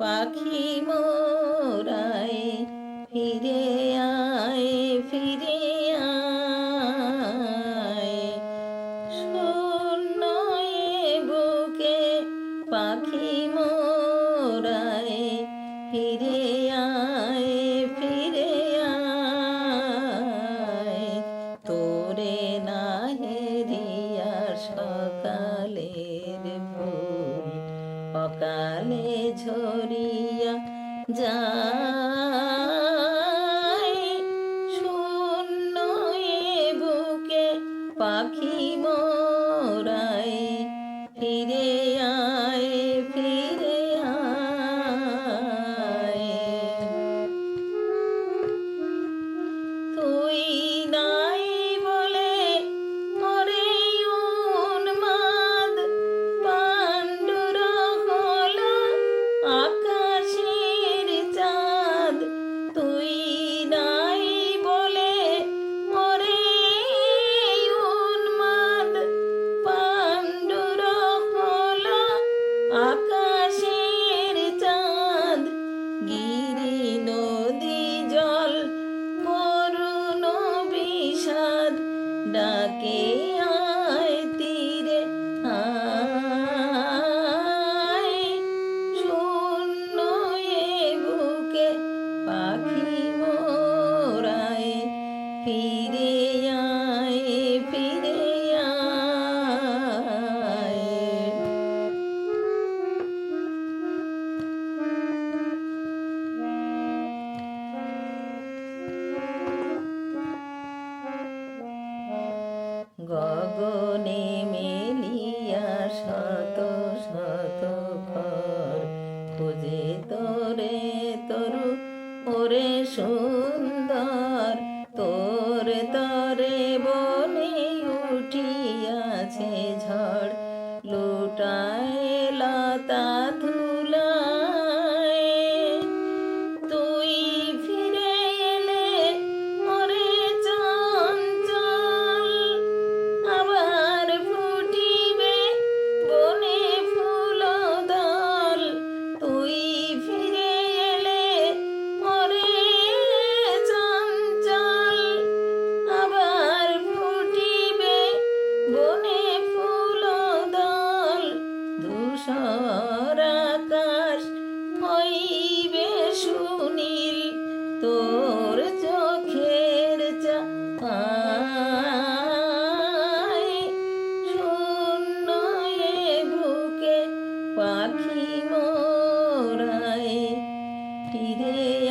পাখি মোরায় ফিরে আয় ফিরে আয়। শূন্য এ বুকে পাখি মোরায় ফিরে আয় ফিরে আয়। তোরে না হেরিয়া সকালের ফুল, অকালে ঝরিয়া যায়। শূন্য বুকে পাখি ডাকে গগনে মেলিয়া শত শত ঘর। খুঁজে তোরে তরু, ওরে সুন্দর, তোর তরে বনে উঠিয়াছে ঝড়। লুটায় লতা সরাকাশ হইবে সুনীল তোর চোখের শূন্য বুকে পাখি মোরায় ফিরে